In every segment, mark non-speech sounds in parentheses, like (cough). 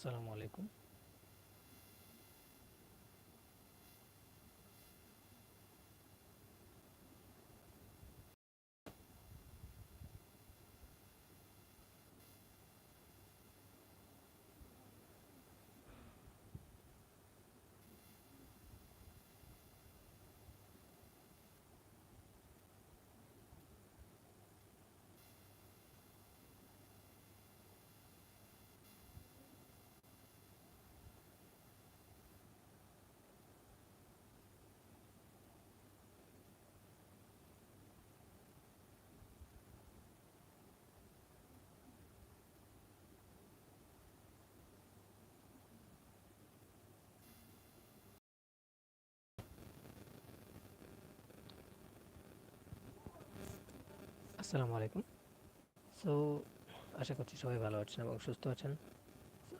আসসালামু আলাইকুম। আসসালামু আলাইকুম। সো আশা করছি সবাই ভালো আছেন এবং সুস্থ আছেন।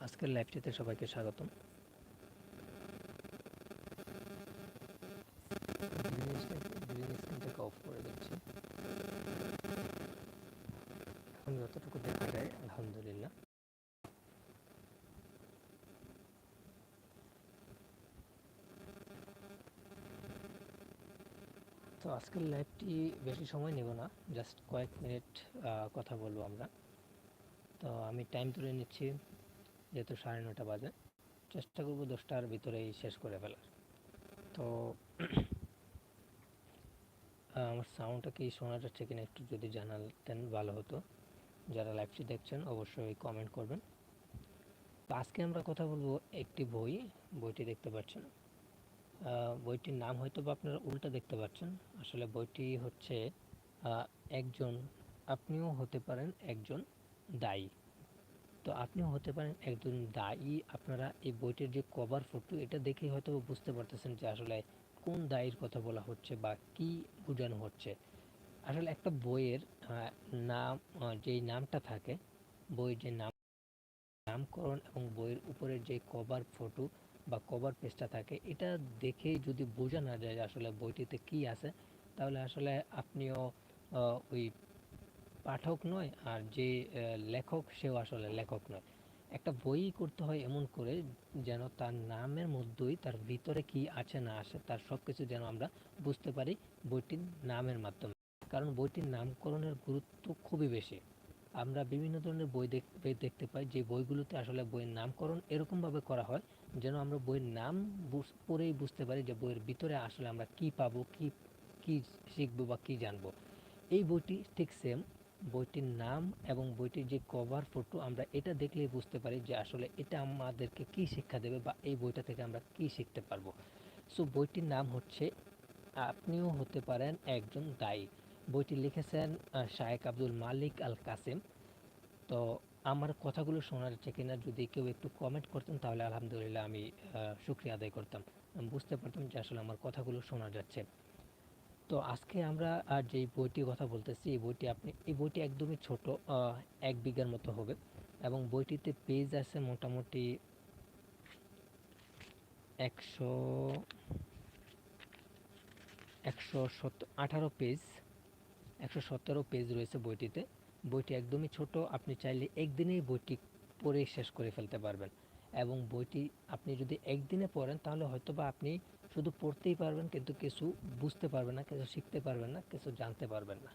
আজকের লাইভটিতে সবাইকে স্বাগতম। অফ করে দিচ্ছি। এখন যতটুকু দেখা যায়, আলহামদুলিল্লাহ। আজকের লাইভটি বেশি সময় নেব না জাস্ট কয়েক মিনিট কথা বলব আমরা। তো আমি টাইম তুলে নিচ্ছি, যেহেতু সাড়ে নটা বাজে। চেষ্টা করব দশটার ভিতরেই শেষ করে ফেলার। তো (clears throat) আমার সাউন্ডটা কি শোনা যাচ্ছে কিনা একটু যদি জানাতেন ভালো হতো। যারা লাইভটি দেখছেন, অবশ্যই কমেন্ট করবেন। তো আজকে আমরা কথা বলব একটি বই, বইটি দেখতে পাচ্ছেন। বইটির নাম হয়তো বা আপনারা উল্টা দেখতে পাচ্ছেন। আসলে বইটি হচ্ছে একজন, আপনিও হতে পারেন একজন দায়ী। তো আপনিও হতে পারেন একজন দায়ী। আপনারা এই বইটির যে কভার ফটো এটা দেখেই হয়তো বুঝতে পারতেছেন যে আসলে কোন দায়ের কথা বলা হচ্ছে বা কি বোঝানো হচ্ছে। আসলে একটা বইয়ের নাম যেই নামটা থাকে, বইয়ের যে নাম, নামকরণ এবং বইয়ের উপরের যে কভার ফটো বা কভার পেজটা থাকে, এটা দেখেই যদি বোঝা না যায় আসলে বইটিতে কি আছে, তাহলে আসলে আপনিও ওই পাঠক নয়, আর যে লেখক সেও আসলে লেখক নয়। একটা বই করতে হয় এমন করে যেন তার নামের মধ্যেই তার ভিতরে কি আছে না আছে, তার সব কিছু যেন আমরা বুঝতে পারি বইটির নামের মাধ্যমে। কারণ বইটির নামকরণের গুরুত্ব খুবই বেশি। আমরা বিভিন্ন ধরনের বই দেখতে পাই, যে বইগুলোতে আসলে বইয়ের নামকরণ এরকমভাবে করা হয়, যেন আমরা বইয়ের নাম পড়েই বুঝতে পারি যে বইয়ের ভিতরে আসলে আমরা কি পাবো, কি কি শিখব বা কি জানব। এই বইটি ঠিক সেম বইটির নাম এবং বইটির যে কভার ফটো আমরা এটা দেখলেই বুঝতে পারি যে আসলে এটা আমাদেরকে কি শিক্ষা দেবে বা এই বইটা থেকে আমরা কি শিখতে পারব। সো বইটির নাম হচ্ছে, আপনিও হতে পারেন একজন দায়ী। বইটি লিখেছেন শায়েক আব্দুল মালিক আল কাসেম তো আমার কথাগুলো শোনা যাচ্ছে কিনা যদি কেউ একটু কমেন্ট করতেন, তাহলে আলহামদুলিল্লাহ আমি শুক্রিয়া আদায় করতাম। বুঝতে পারতাম যে আসলে আমার কথাগুলো শোনা যাচ্ছে। তো আজকে আমরা আর যেই বইটির কথা বলতেছি, এই বইটি আপনি, এই বইটি একদমই ছোট এক বিঘার মতো হবে এবং বইটিতে পেজ আছে মোটামুটি একশো একশো আঠারো পেজ একশো সতেরো পেজ রয়েছে বইটিতে। বইটি একদমই ছোট, আপনি চাইলে একদিনেই বইটি পড়ে শেষ করে ফেলতে পারবেন। এবং বইটি আপনি যদি একদিনে পড়েন, তাহলে হয়তো বা আপনি শুধু পড়তেই পারবেন, কিন্তু কিছু বুঝতে পারবেন না, কিছু শিখতে পারবেন না, কিছু জানতে পারবেন না।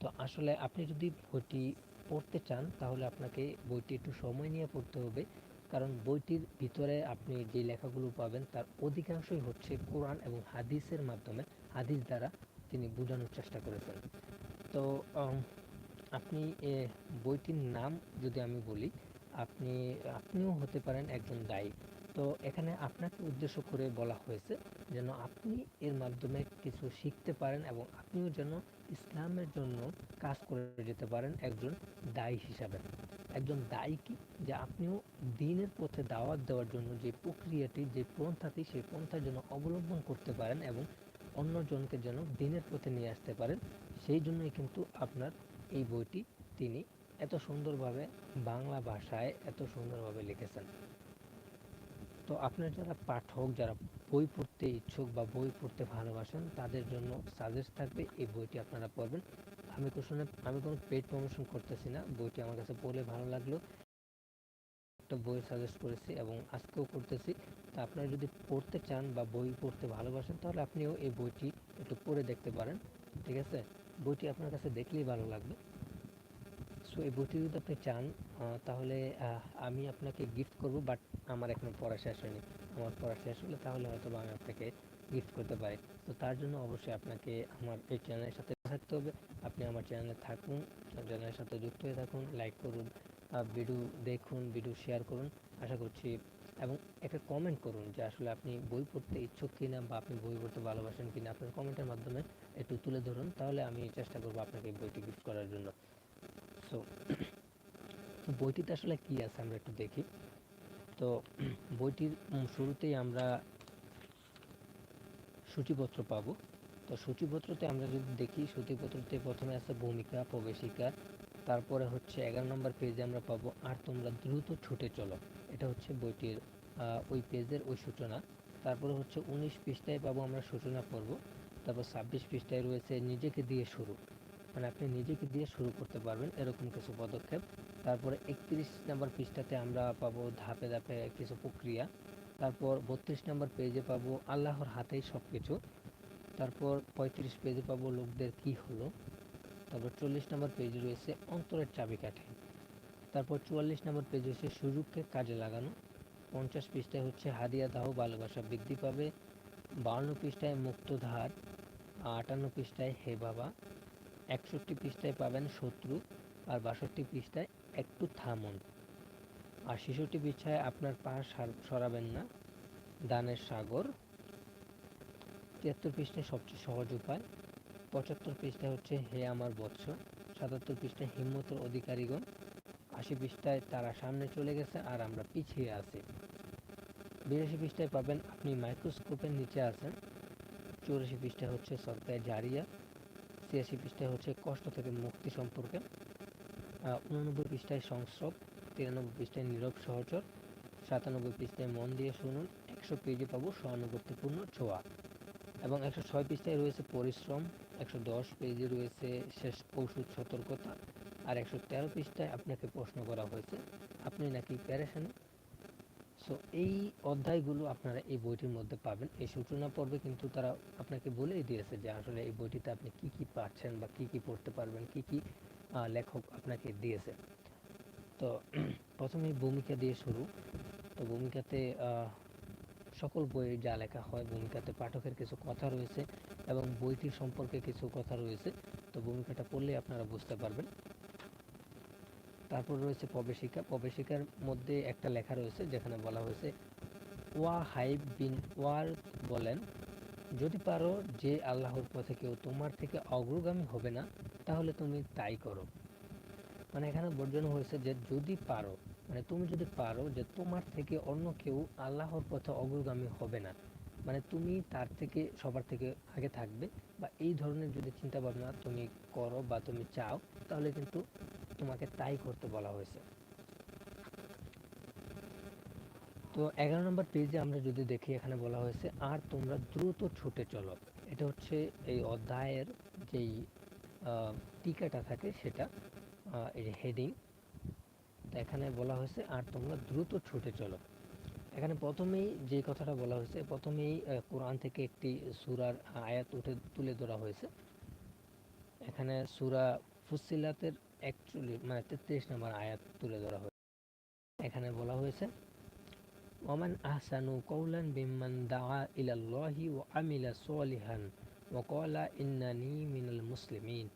তো আসলে আপনি যদি বইটি পড়তে চান, তাহলে আপনাকে বইটি একটু সময় নিয়ে পড়তে হবে। কারণ বইটির ভিতরে আপনি যে লেখাগুলো পাবেন, তার অধিকাংশই হচ্ছে কোরআন এবং হাদিসের মাধ্যমে, হাদিস দ্বারা তিনি বোঝানোর চেষ্টা করেছেন। তো আপনি বইটির নাম যদি আমি বলি, আপনি, আপনিও হতে পারেন একজন দায়ী তো, এখানে আপনাকে উদ্দেশ্য করে বলা হয়েছে যেন আপনি এর মাধ্যমে কিছু শিখতে পারেন এবং আপনিও যেন ইসলামের জন্য কাজ করে যেতে পারেন একজন দায়ী হিসাবে। একজন দায়ী কি? যে আপনিও দিনের পথে দাওয়াত দেওয়ার জন্য যে প্রক্রিয়াটি, যে পন্থাটি, সেই পন্থার জন্য অবলম্বন করতে পারেন এবং অন্যজনকে যেন দিনের পথে নিয়ে আসতে পারেন। সেই জন্যই কিন্তু আপনার এই বইটি তিনি এত সুন্দরভাবে বাংলা ভাষায় এত সুন্দরভাবে লিখেছেন। তো আপনার যারা পাঠক, যারা বই পড়তে ইচ্ছুক বা বই পড়তে ভালোবাসেন, তাদের জন্য সাজেস্ট থাকবে এই বইটি আপনারা পড়বেন। আমি কোনো আমি কোনো পেড প্রমোশন করতেছি না, বইটি আমার কাছে পড়লে ভালো লাগল। একটা বই সাজেস্ট করেছি এবং আজকেও করতেছি। তা আপনারা যদি পড়তে চান বা বই পড়তে ভালোবাসেন, তাহলে আপনিও এই বইটি একটু পড়ে দেখতে পারেন, ঠিক আছে? বইটি আপনার কাছে দেখলেই ভালো লাগবে। সো এই বইটি যদি আপনি চান তাহলে আমি আপনাকে গিফট করব বাট আমার এখনও পড়া শেষ হয়নি। আমার পড়া শেষ হলে তাহলে হয়তো আমি আপনাকে গিফট করতে পারি। তো তার জন্য অবশ্যই আপনাকে আমার এই চ্যানেলের সাথে থাকতে হবে। আপনি আমার চ্যানেলে থাকুন চ্যানেলের সাথে যুক্ত হয়ে থাকুন লাইক করুন ভিডিও দেখুন ভিডিও শেয়ার করুন। আশা করছি এবং একটা কমেন্ট করুন যে আসলে আপনি বই পড়তে ইচ্ছুক কিনা বা আপনি বই পড়তে ভালোবাসেন কিনা, আপনার কমেন্টের মাধ্যমে একটু তুলে ধরুন, তাহলে আমি চেষ্টা করব আপনাকে বইটি গিফট করার জন্য। সো বইটিতে আসলে কি আছে আমরা একটু দেখি। তো, বইটির শুরুতেই আমরা সূচিপত্র পাবো। তো, সূচিপত্রতে আমরা যদি দেখি, সূচিপত্রতে প্রথমে আছে ভূমিকা, প্রবেশিকা, তারপরে হচ্ছে এগারো নম্বর পেজে আমরা পাবো, আর তোমরা দ্রুত ছুটে চলো। এটা হচ্ছে বইটির ওই পেজের ওই সূচনা। তারপরে হচ্ছে উনিশ পৃষ্ঠায় পাবো আমরা সূচনা পর্ব। তারপর ছাব্বিশ পৃষ্ঠায় রয়েছে নিজেকে দিয়ে শুরু। মানে আপনি নিজেকে দিয়ে শুরু করতে পারবেন এরকম কিছু পদক্ষেপ। তারপরে একত্রিশ নম্বর পৃষ্ঠাতে আমরা পাবো ধাপে ধাপে কিছু প্রক্রিয়া। তারপর বত্রিশ নম্বর পেজে পাবো আল্লাহর হাতেই সব কিছু তারপর পঁয়ত্রিশ পেজে পাবো লোকদের কি হলো। তারপর চল্লিশ নম্বর পেজে রয়েছে অন্তরের চাবিকাঠি। তারপর চুয়াল্লিশ নম্বর পেজ হচ্ছে সুযোগকে কাজে লাগানো। পঞ্চাশ পৃষ্ঠায় হচ্ছে হাদিয়া দাহ, ভালোবাসা বৃদ্ধি পাবে। বাউন্ন পৃষ্ঠায় মুক্তধার, আটান্ন পৃষ্ঠায় হে বাবা। একষট্টি পৃষ্ঠায় পাবেন শত্রু আর বাষট্টি পৃষ্ঠায় একটু থামুন। আর ছেষট্টি পৃষ্ঠায় আপনার পা সরাবেন না। দানের সাগর। তিয়াত্তর পৃষ্ঠায় সবচেয়ে সহজ উপায়। পঁচাত্তর পৃষ্ঠায় হচ্ছে হে আমার বৎস। সাতাত্তর পৃষ্ঠায় হিম্মতের অধিকারীগণ। আশি পৃষ্ঠায় তারা সামনে চলে গেছে আর আমরা পিছিয়ে আছি। বিরাশি পৃষ্ঠায় পাবেন আপনি মাইক্রোস্কোপের নিচে আছেন। চৌরাশি পৃষ্ঠায় হচ্ছে সরকার জারিয়া। ছিয়াশি পৃষ্ঠায় হচ্ছে কষ্ট থেকে মুক্তি সম্পর্কে। উননব্বই পৃষ্ঠায় সংস্রব, তিরানব্বই পৃষ্ঠায় নীরব সহচর, সাতানব্বই পৃষ্ঠায় মন দিয়ে শুনুন, একশো পেজে পাবো সহানুভূতিপূর্ণ ছোঁয়া। এবং একশো ছয় পৃষ্ঠায় রয়েছে পরিশ্রম, একশো দশ পেজে রয়েছে শেষ ঔষধ সতর্কতা আর একশো তেরো পৃষ্ঠায় আপনাকে প্রশ্ন করা হয়েছে, আপনি নাকি প্যারেশান? সো এই অধ্যায়গুলো আপনারা এই বইটির মধ্যে পাবেন। এই সূচনা পর্বে কিন্তু তারা আপনাকে বলেই দিয়েছে যে আসলে এই বইটিতে আপনি কি কি পাচ্ছেন বা কি কি পড়তে পারবেন, কি কি লেখক আপনাকে দিয়েছে। তো প্রথমে ভূমিকা দিয়ে শুরু। তো ভূমিকাতে সকল বইয়ে যা লেখা হয়, ভূমিকাতে পাঠকের কিছু কথা রয়েছে এবং বইটির সম্পর্কে কিছু কথা রয়েছে। তো ভূমিকাটা পড়লে আপনারা বুঝতে পারবেন। তারপর রয়েছে প্রবেশিকা। প্রবেশিকার মধ্যে একটা লেখা রয়েছে যেখানে বলা হয়েছে, ওয়া হাইব বিন ওয়ার বলেন, যদি পারো যে আল্লাহর পথে কেউ তোমার থেকে অগ্রগামী হবে না, তাহলে তুমি তাই করো। মানে এখানে বোঝানো হয়েছে যে যদি পারো মানে তুমি যদি পারো যে তোমার থেকে অন্য কেউ আল্লাহর পথে অগ্রগামী হবে না মানে তুমি তার থেকে, সবার থেকে আগে থাকবে বা এই ধরনের যদি চিন্তা ভাবনা তুমি করো বা তুমি চাও, তাহলে কিন্তু তোমাকে তাই করতে বলা হয়েছে। তো এগারো নম্বর পেজে আমরা যদি দেখি, এখানে বলা হয়েছে, আর তোমরা দ্রুত ছুটে চলো। এটা হচ্ছে এই অধ্যায়ের যেই টিকাটা থাকে সেটা এই হেডিং এখানে বলা হয়েছে, আর তোমরা দ্রুত ছুটে চলো। এখানে প্রথমেই যে কথাটা বলা হয়েছে, প্রথমেই কোরআন থেকে একটি সুরার আয়াত উঠে, তুলে ধরা হয়েছে। এখানে সুরা ফুসিলাতের একচল্লিশ মানে তেত্রিশ নম্বর আয়াত তুলে ধরা হয়েছে। এখানে বলা হয়েছে, ওমান আহসানু কৌলান দাআ ইলাল্লাহি ওয়া আমিলা ক্বালা ইন্নানি মিনাল মুসলিমিন।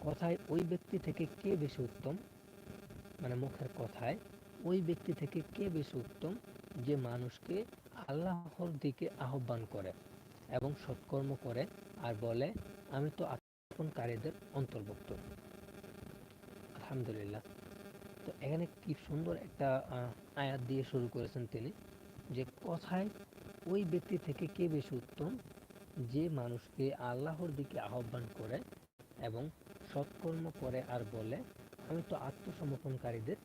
কথায় ওই ব্যক্তি থেকে কে বেশি উত্তম? মানে মুখের কথায়, ওই ব্যক্তি থেকে কে বেশি উত্তম যে মানুষকে আল্লাহর দিকে আহ্বান করে এবং সৎকর্ম করে আর বলে, আমি তো আত্মপনকারীদের অন্তর্ভুক্ত। আলহামদুলিল্লাহ। তো এখানে কি সুন্দর একটা আয়াত দিয়ে শুরু করেছেন তিনি যে কথায় ওই ব্যক্তি থেকে কে বেশি উত্তম? যে মানুষকে আল্লাহর দিকে আহ্বান করে এবং সৎকর্ম করে আর বলে, আমি তো আত্মসমর্পণকারীদের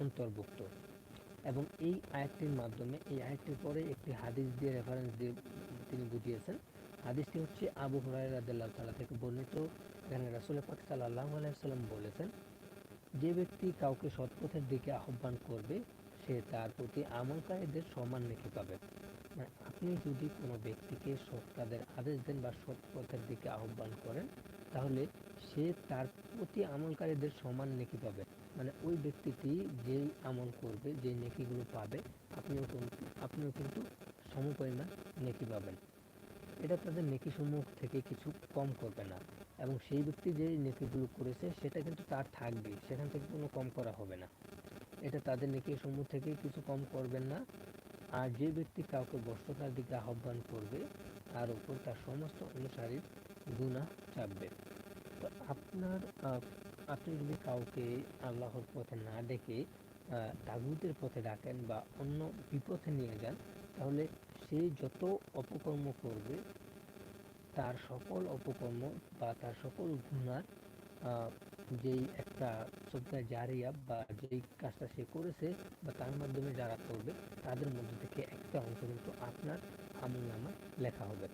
অন্তর্ভুক্ত। এবং এই আয়াতটির মাধ্যমে, এই আয়াতটির পরে একটি হাদিস দিয়ে রেফারেন্স দিয়ে তিনি বুঝিয়েছেন। হাদিসটি হচ্ছে আবু হুরায়রা রাদিয়াল্লাহু তাআলা থেকে বর্ণিত। এখানে রাসূল পাক সাল্লাল্লাহু আলাইহি সাল্লাম বলেছেন যে ব্যক্তি কাউকে সৎপথের দিকে আহ্বান করবে, সে তার প্রতি আমলকারীদের সমান নেকি পাবে। মানে আপনি যদি কোনো ব্যক্তিকে সৎ কাজের আদেশ দেন বা সৎ পথের দিকে আহ্বান করেন, তাহলে সে তার প্রতি আমলকারীদের সমান নেকি পাবে। মানে ওই ব্যক্তিটি যেই আমল করবে, যে নেকিগুলো পাবে, আপনিও কিন্তু আপনিও কিন্তু সমপরিমাণ নেকি পাবেন। এটা তাদের নেকি সমূহ থেকে কিছু কম করবে না। এবং সেই ব্যক্তি যে নেকিগুলো করেছে, সেটা কিন্তু তার থাকবে। সেখান থেকে কোনো কম করা হবে না। এটা তাদের নেকি সমূহ থেকে কিছু কম করবেন না। আর যে ব্যক্তি কাউকে বস্ত্রতার দিকে আহ্বান করবে, তার উপর তার সমস্ত অনুসারীর গুণা চাপবে। তো আপনার আপনি যদি কাউকে আল্লাহর পথে না ডেকে তাগুতের পথে ডাকেন বা অন্য বিপথে নিয়ে যান, তাহলে সে যত অপকর্ম করবে তার সকল অপকর্ম বা তার সকল গুণার যেই একটা সবটা জারিয়া বা যেই কাজটা সে করেছে বা তার মাধ্যমে যারা করবে, তাদের মধ্যে থেকে একটা অংশ কিন্তু আপনার আমল নামায় লেখা হবে।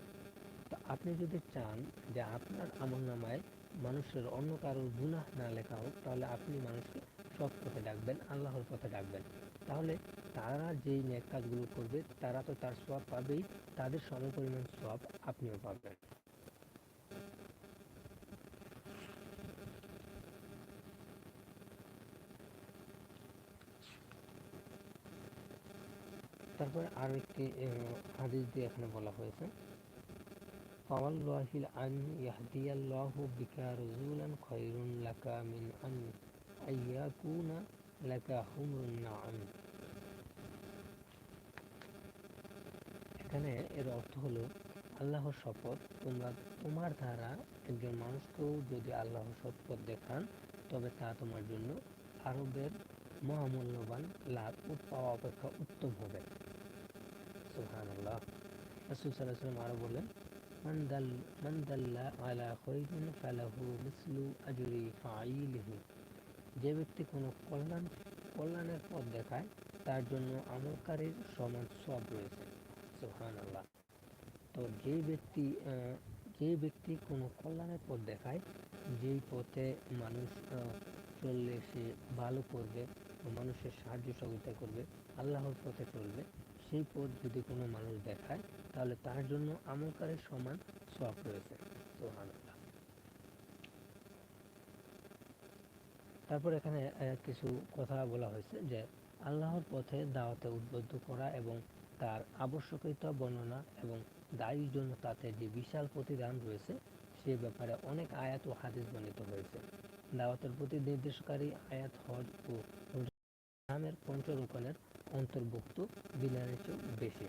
তো আপনি যদি চান যে আপনার আমল নামায় মানুষের অন্য কারোর গুনাহ না লেখা হোক, তাহলে আপনি মানুষকে সৎ পথে ডাকবেন, আল্লাহর পথে ডাকবেন। তাহলে তারা যেই নেক কাজগুলো করবে, তারা তো তার সব পাবেই, তাদের সমপরিমাণ সব আপনিও পাবেন। তারপরে আরও একটি হাদিস দিয়ে এখানে বলা হয়েছে। ফাওয়াল্লাহিল আন, ইয়াহদিয়াল্লাহু বিকা রজুলান খয়রুন লাকা মিন আন আইয়াকুনা লাকা হুমরুন নাআম। এখানে এর অর্থ হলো, আল্লাহর শপথ, তোমরা, তোমার দ্বারা একজন মানুষকেও যদি আল্লাহর শপথ দেখান, তবে তা তোমার জন্য আরবের মহামূল্যবান লাভ পাওয়া অপেক্ষা উত্তম হবে। সুহান রসুল সাল্লাহ সাল্লাম আরও বললেন মান্দাল মান্দাল্লা আলা খৈরিন ফালাহু মিসলু আজুরি ফাইলিহি যে ব্যক্তি কোনো কল্যাণ, কল্যাণের পথ দেখায়, তার জন্য আমলকারীর সমান সব রয়েছে। সুহান আল্লাহ তো যে ব্যক্তি যে ব্যক্তি কোনো কল্যাণের পথ দেখায়, যেই পথে মানুষ চললে সে ভালো করবে মানুষের সাহায্য সহযোগিতা করবে, আল্লাহর পথে চলবে সেই পথ যদি কোনো মানুষ দেখায়, তাহলে তার জন্য আমলকারের সমান সব রয়েছে সুবহানাল্লাহ। তারপর এখানে কিছু কথা বলা হয়েছে যে, আল্লাহর পথে দাওয়াতে উদ্বুদ্ধ করা এবং তার আবশ্যকতা বর্ণনা এবং দায়ীর জন্য তাতে যে বিশাল প্রতিদান রয়েছে, সে ব্যাপারে অনেক আয়াত ও হাদিস বর্ণিত হয়েছে দাওয়াতের প্রতি নির্দেশকারী আয়াত হজ ও ইসলামের পঞ্চরূপণের অন্তর্ভুক্ত বিধানের চেয়েও বেশি।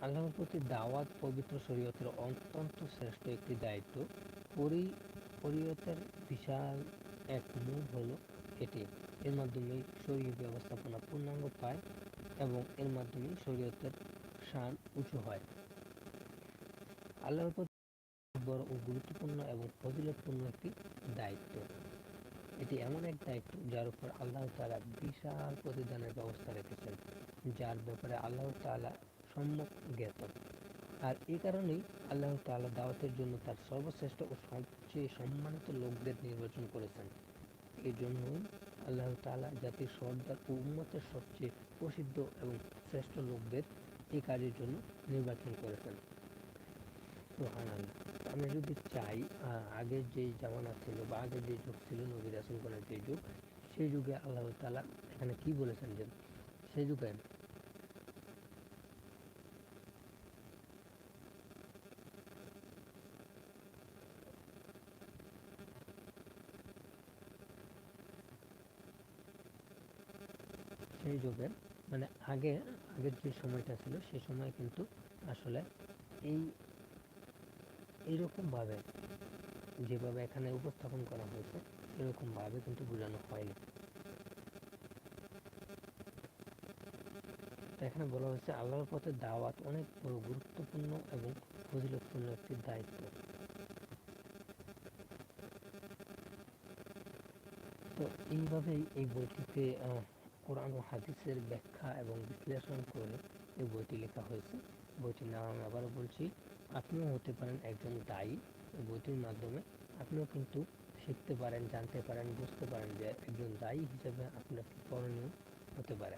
আল্লাহর প্রতি দাওয়াত পবিত্র শরীয়তের অত্যন্ত শ্রেষ্ঠ একটি দায়িত্ব। পরি শরীয়তের বিশাল এক মুখ হলো এটি। এর মাধ্যমে শরীয় ব্যবস্থাপনা পূর্ণাঙ্গ পায় এবং এর মাধ্যমে শরীয়তের শান উঁচু হয়। আল্লাহর প্রতি বড় ও গুরুত্বপূর্ণ এবং ফজিলতপূর্ণ একটি দায়িত্ব। এটি এমন এক দায়িত্ব যার উপর আল্লাহ তাআলা বিশাল প্রতিদানের ব্যবস্থা রেখেছেন, যার ব্যাপারে আল্লাহ তাআলা সম্যক জ্ঞাত। আর এই কারণেই আল্লাহ তাআলা দাওয়াতের জন্য তার সর্বশ্রেষ্ঠ ও সবচেয়ে সম্মানিত লোকদের নির্বাচন করেছেন। এই জন্যই আল্লাহ তাআলা জাতির সর্দার ও উম্মতের সবচেয়ে প্রসিদ্ধ এবং শ্রেষ্ঠ লোকদের এই কাজের জন্য নির্বাচন করেছেন। আমরা যদি চাই আগের যে জামানা ছিল বা আগের যে যুগ ছিল নবী রাসূলগণের যে যুগ, সেই যুগে আল্লাহ তাআলা এখানে কি বলেছেন যে, সেই যুগে সেই যুগে মানে আগে, আগের যে সময়টা ছিল সেই সময় কিন্তু আসলে এই এইরকম ভাবে যেভাবে এখানে উপস্থাপন করা হয়েছে এরকম ভাবে কিন্তু বোঝানো হয়নি এখানে বলা হয়েছে, আল্লাহর পথে দাওয়াত অনেক বড় গুরুত্বপূর্ণ এবং ফজিলতপূর্ণ একটি দায়িত্ব। তো এইভাবেই এই বইটিতে কোরআন ও হাদিসের ব্যাখ্যা এবং বিশ্লেষণ করে এই বইটি লেখা হয়েছে। বইটির নাম আমি আবারও বলছি আপনিও হতে পারেন একজন দায়ী বইটির মাধ্যমে। আপনিও কিন্তু শিখতে পারেন, জানতে পারেন, বুঝতে পারেন যে একজন দায়ী হিসেবে আপনার কি করণীয় হতে পারে।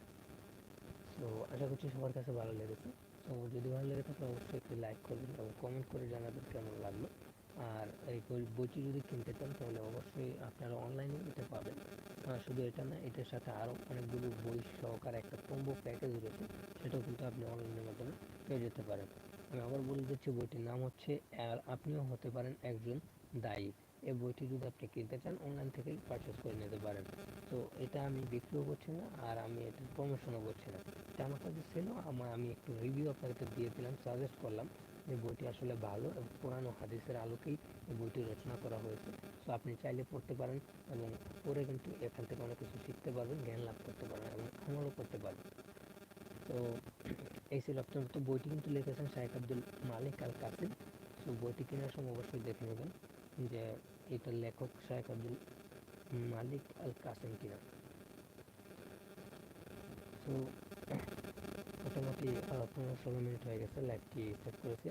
তো আশা করছি সবার কাছে ভালো লেগেছে। তো যদি ভালো লেগে থাকে অবশ্যই একটি লাইক করবেন এবং কমেন্ট করে জানাবেন কেমন লাগল। আর এই বই- বইটি যদি কিনতে চান তাহলে অবশ্যই আপনারা অনলাইনে নিতে পাবেন। শুধু এটা না, এটার সাথে আরও অনেকগুলো বই সহকারে একটা কম্বো প্যাকেজ রয়েছে, সেটাও কিন্তু আপনি অনলাইনের মাধ্যমে পেয়ে যেতে পারেন। আমি আবার বলে দিচ্ছি বইটির নাম হচ্ছে আর আপনিও হতে পারেন একজন দায়ী। এই বইটি যদি আপনি কিনতে চান অনলাইন থেকেই পারচেস করে নিতে পারেন। তো এটা আমি বিক্রিও করছি না আর আমি এটা প্রমোশনও করছি না। এটা আমার কাছে ছিল, আমার আমি একটু রিভিউ আপনাদেরকে দিয়ে দিলাম সাজেস্ট করলাম যে বইটি আসলে ভালো এবং পুরানো হাদিসের আলোকেই এই বইটি রচনা করা হয়েছে। তো আপনি চাইলে পড়তে পারেন এবং পড়ে কিন্তু এখান থেকে অনেক কিছু শিখতে পারবেন, জ্ঞান লাভ করতে পারবেন এবং আমলও করতে পারবেন। তো এই ছিল আপনার তো বইটি কিন্তু লিখেছেন শাহেখ আব্দুল মালিক আল কাসিম। তো বইটি কেনার সময় অবশ্যই দেখে নেবেন যে এটার লেখক শাহেখ আব্দুল মালিক আল কাসিম কিনা। তো মোটামুটি পনেরো ষোলো মিনিট হয়ে গেছে, লাইভটি সেট করেছে।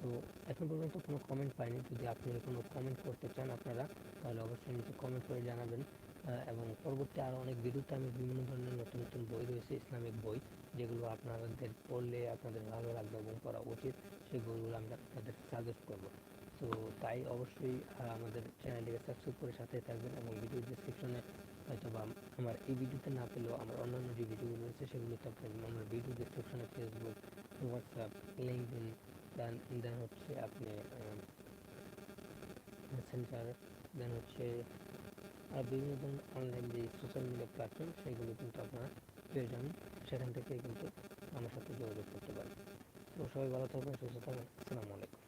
তো এখন পর্যন্ত কোনো কমেন্ট পাইনি। যদি আপনি কোনো কমেন্ট করতে চান আপনারা, তাহলে অবশ্যই নিচে কমেন্ট করে জানাবেন। এবং পরবর্তী আরও অনেক ভিডিওতে আমি বিভিন্ন ধরনের নতুন নতুন বই রয়েছে, ইসলামিক বই। যেগুলো আপনাদের পড়লে আপনাদের ভালো লাগবে এবং পড়া উচিত সেই বইগুলো আমরা আপনাদের সাজেস্ট করব। তো তাই অবশ্যই আমাদের চ্যানেলটিকে সাবস্ক্রাইব করে সাথে থাকবেন এবং ভিডিও ডিসক্রিপশনে হয়তো বা আমার এই ভিডিওতে না পেলেও আমার অন্যান্য যে ভিডিওগুলো রয়েছে সেগুলোতে আপনি আমার ভিডিও ডিসক্রিপশনে ফেসবুক হোয়াটসঅ্যাপ লিঙ্কডিন দেন দেন হচ্ছে আপনি মেসেঞ্জার দেন হচ্ছে আর বিভিন্ন ধরনের অনলাইন যে সোশ্যাল মিডিয়া প্ল্যাটফর্ম সেগুলো কিন্তু আপনারা পেয়ে সেখান থেকে কিন্তু আমার সাথে যোগাযোগ করতে পারেন। তো সবাই ভালো থাকবেন, সুস্থ থাকবেন। আসসালামু আলাইকুম।